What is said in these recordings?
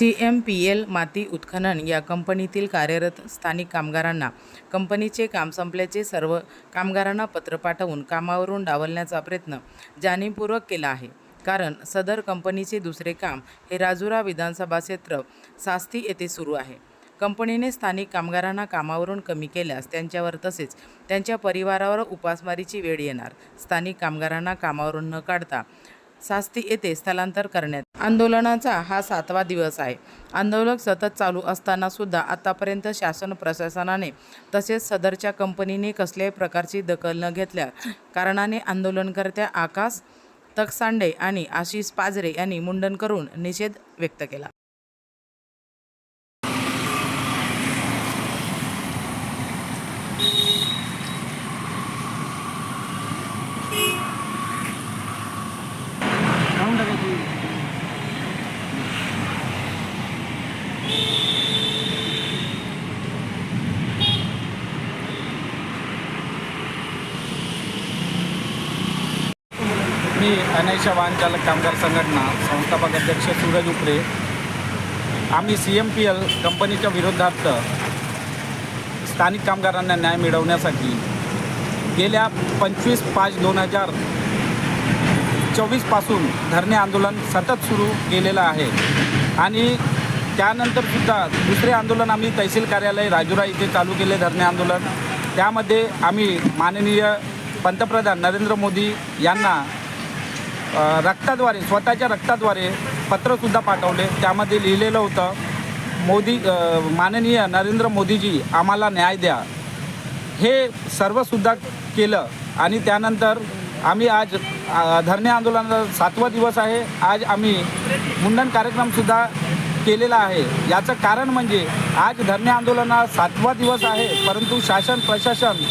C M P L माती उत्खनन या कंपनीतील कार्यरत स्थानिक कामगारांना कंपनीचे काम संपल्याचे सर्व कामगारांना पत्र पाठवून कामावरून डावलण्याचा प्रयत्न जाणीवपूर्वक केला आहे. कारण सदर कंपनीचे दुसरे काम हे राजुरा विधानसभा क्षेत्र सास्ती येथे सुरू आहे. कंपनीने स्थानिक कामगारांना कामावरून कमी केल्यास त्यांच्यावर तसेच त्यांच्या परिवारावर उपासमारीची वेळ येणार. स्थानिक कामगारांना कामावरून न काढता सास्ती येथे स्थलांतर करण्यात. आंदोलनाचा हा सातवा दिवस आहे. आंदोलक सतत चालू असताना सुद्धा आतापर्यंत शासन प्रशासनाने तसेच सदरच्या कंपनीने कसल्याही प्रकारची दखल न घेतल्या कारणाने आंदोलनकर्त्या आकाश तकसांडे आणि आशिष पाजरे यांनी मुंडन करून निषेध व्यक्त केला. मी अनैशा वाहनचालक कामगार संघटना संस्थापक अध्यक्ष सूरज उपरे. आम्ही सी एम पी एल कंपनीच्या विरोधात स्थानिक कामगारांना न्याय मिळवण्यासाठी गेल्या पंचवीस पाच दोन हजार चोवीसपासून धरणे आंदोलन सतत सुरू केलेलं आहे. आणि त्यानंतरसुद्धा दुसरे आंदोलन आम्ही तहसील कार्यालय राजुरा इथे चालू केले धरणे आंदोलन. त्यामध्ये आम्ही माननीय पंतप्रधान नरेंद्र मोदी यांना रक्ताद्वारे स्वतःच्या रक्ताद्वारे पत्रसुद्धा पाठवले. त्यामध्ये लिहिलेलं होतं मोदी माननीय नरेंद्र मोदीजी आम्हाला न्याय द्या. हे सर्वसुद्धा केलं आणि त्यानंतर आम्ही आज धरणे आंदोलनाचा सातवा दिवस आहे. आज आम्ही मुंडन कार्यक्रमसुद्धा केलेला आहे. याचं कारण म्हणजे आज धरणे आंदोलना सातवा दिवस आहे परंतु शासन प्रशासन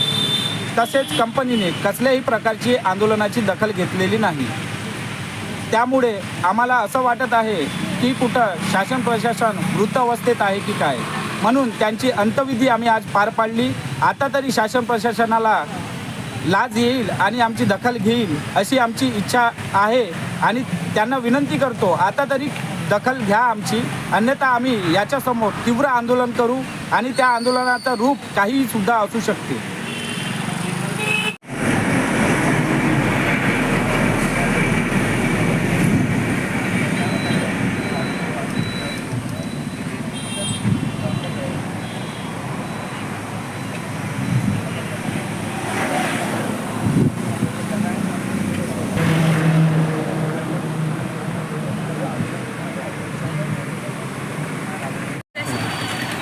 तसेच कंपनीने कसल्याही प्रकारची आंदोलनाची दखल घेतलेली नाही. त्यामुळे आम्हाला असं वाटत आहे की कुठं शासन प्रशासन मृत अवस्थेत आहे की काय? म्हणून त्यांची अंतविधी आम्ही आज पार पाडली. आता तरी शासन प्रशासनाला लाज येईल आणि आमची दखल घेईल अशी आमची इच्छा आहे आणि त्यांना विनंती करतो आता तरी दखल घ्या आमची. अन्यथा आम्ही याच्यासमोर तीव्र आंदोलन करू आणि त्या आंदोलनाचं रूप काहीसुद्धा असू शकते.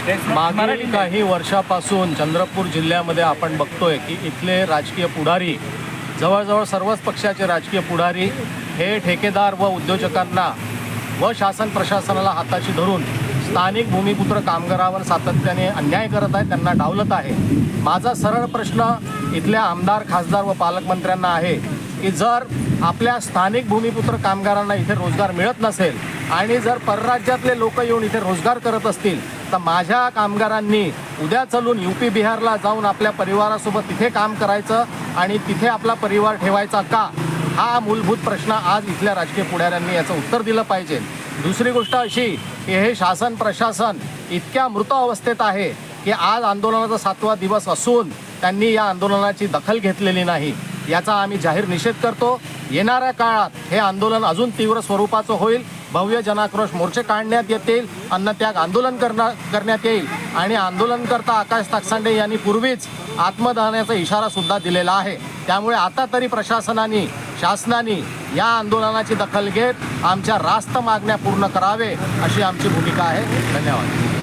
मागील काही वर्षापासून चंद्रपूर जिल्ह्यामध्ये आपण बघतोय की इथले राजकीय पुढारी जवळजवळ सर्वच पक्षाचे राजकीय पुढारी हे ठेकेदार व उद्योजकांना व शासन प्रशासनाला हाताशी धरून स्थानिक भूमिपुत्र कामगारावर सातत्याने अन्याय करत आहे त्यांना डावलत आहे. माझा सरळ प्रश्न इथल्या आमदार खासदार व पालकमंत्र्यांना आहे की जर आपल्या स्थानिक भूमिपुत्र कामगारांना इथे रोजगार मिळत नसेल आणि जर परराज्यातले लोक येऊन इथे रोजगार करत असतील तर माझ्या कामगारांनी उद्या चलून यू पी बिहारला जाऊन आपल्या परिवारासोबत तिथे काम करायचं आणि तिथे आपला परिवार ठेवायचा का? हा मूलभूत प्रश्न आज इथल्या राजकीय पुढाऱ्यांनी याचं उत्तर दिलं पाहिजे. दुसरी गोष्ट अशी की हे शासन प्रशासन इतक्या मृत अवस्थेत आहे की आज आंदोलनाचा सातवा दिवस असून त्यांनी या आंदोलनाची दखल घेतलेली नाही. याचा आम्ही जाहीर निषेध करतो. येणाऱ्या काळात हे आंदोलन अजून तीव्र स्वरूपाचं होईल. भव्य जनाक्रोश मोर्चे काढण्यात येतील अन्नत्याग आंदोलन करणार करण्यात येईल. आणि आंदोलनकर्ता आकाश ताकसांडे यांनी पूर्वीच आत्मदहनाचा इशारा सुद्धा दिलेला आहे. त्यामुळे आता तरी प्रशासनाने शासनाने या आंदोलनाची दखल घेत आमच्या रास्त मागण्या पूर्ण करावे अशी आमची भूमिका आहे. धन्यवाद.